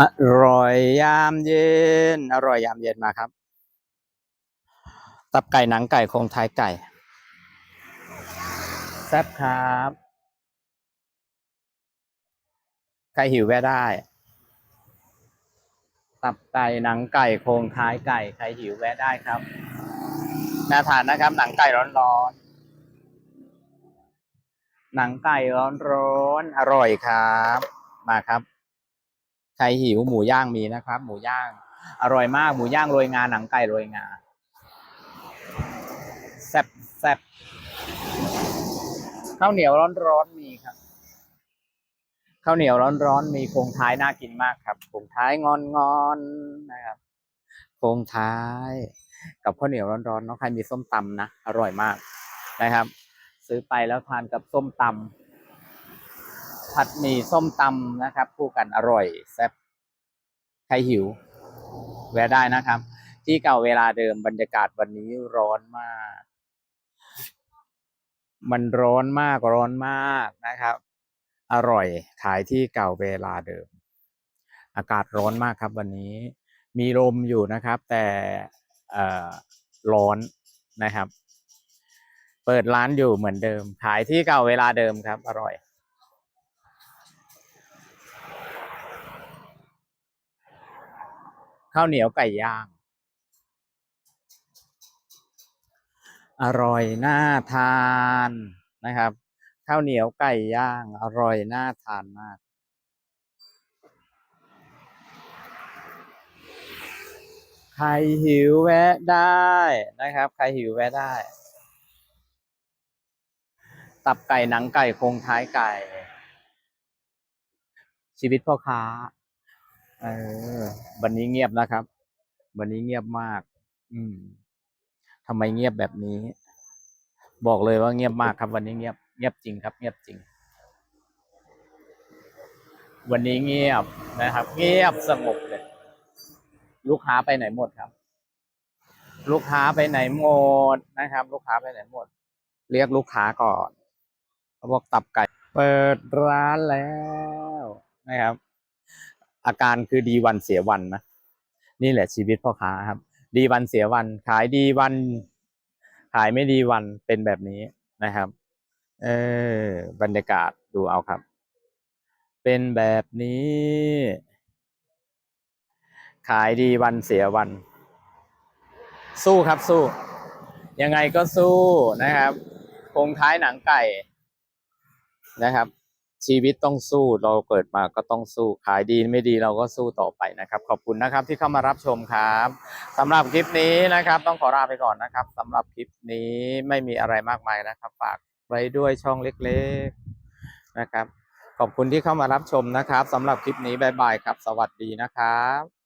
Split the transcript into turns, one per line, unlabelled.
อร่อยยามเย็น อร่อยยามเย็นมาครับ ตับไก่หนังไก่โครงท้ายไก่ แซ่บครับ ใครหิวแวะได้ ตับไก่หนังไก่โครงท้ายไก่ ใครหิวแวะได้ครับ น่าทานนะครับ หนังไก่ร้อนๆ หนังไก่ร้อนๆ อร่อยครับ มาครับ ใครหิวหมูย่างมีนะครับ หมูย่าง อร่อยมากหมูย่างโรยงาหนังไก่โรยงาแซ่บแซ่บข้าวเหนียวร้อนๆมีครับข้าวเหนียวร้อนๆมีโครงท้ายน่ากินมากครับโครงท้ายงอนงอนนะครับโครงท้าย กับข้าวเหนียวร้อนๆเนาะใครมีส้มตำนะอร่อยมากนะครับ ซื้อไปแล้วทานกับส้มตำ ผัดหมี่ส้มตำนะครับ คู่กันอร่อยแซ่บใครหิว แวะได้นะครับ ที่เก่าเวลาเดิมบรรยากาศวันนี้ร้อนมาก มันร้อนมากร้อนมากนะครับ อร่อยขายที่เก่าเวลาเดิม อากาศร้อนมากครับ วันนี้ มีลมอยู่นะครับ แต่อร้อนนะครับ เปิดร้านอยู่เหมือนเดิม ขายที่เก่าเวลาเดิมครับ อร่อย ข้าวเหนียวไก่ย่าง อร่อยน่าทานนะครับ ข้าวเหนียวไก่ย่าง อร่อยน่าทานมาก ใครหิวแวะได้นะครับ ใครหิวแวะได้ ตับไก่หนังไก่โครงท้ายไก่ ชีวิตพ่อค้า เออ วันนี้เงียบนะครับ วันนี้เงียบมาก อืมทำไมเงียบแบบนี้ บอกเลยว่าเงียบมากครับวันนี้เงียบ เงียบจริงครับ เงียบจริง วันนี้เงียบนะครับ เงียบสงบเลย ลูกค้าไปไหนหมดครับ ลูกค้าไปไหนหมดนะครับ ลูกค้าไปไหนหมด เรียกลูกค้าก่อนเขาบอกตับไก่ เปิดร้านแล้วนะครับ อาการคือดีวันเสียวันนะนี่แหละชีวิตพ่อค้าครับ ดีวันเสียวัน ขายดีวัน ขายไม่ดีวันเป็นแบบนี้นะครับ เออบรรยากาศดูเอาครับ เป็นแบบนี้ ขายดีวันเสียวัน สู้ครับสู้ ยังไงก็สู้นะครับ คงท้ายหนังไก่นะครับ ชีวิตต้องสู้เราเกิดมาก็ต้องสู้ขายดีไม่ดีเราก็สู้ต่อไปนะครับ ขอบคุณนะครับที่เข้ามารับชมครับสำหรับคลิปนี้นะครับ ต้องขอลาไปก่อนนะครับสำหรับคลิปนี้ไม่มีอะไรมากมายนะครับ ฝากไว้ด้วยช่องเล็กๆนะครับ ขอบคุณที่เข้ามารับชมนะครับสำหรับคลิปนี้บายบายครับ สวัสดีนะครับ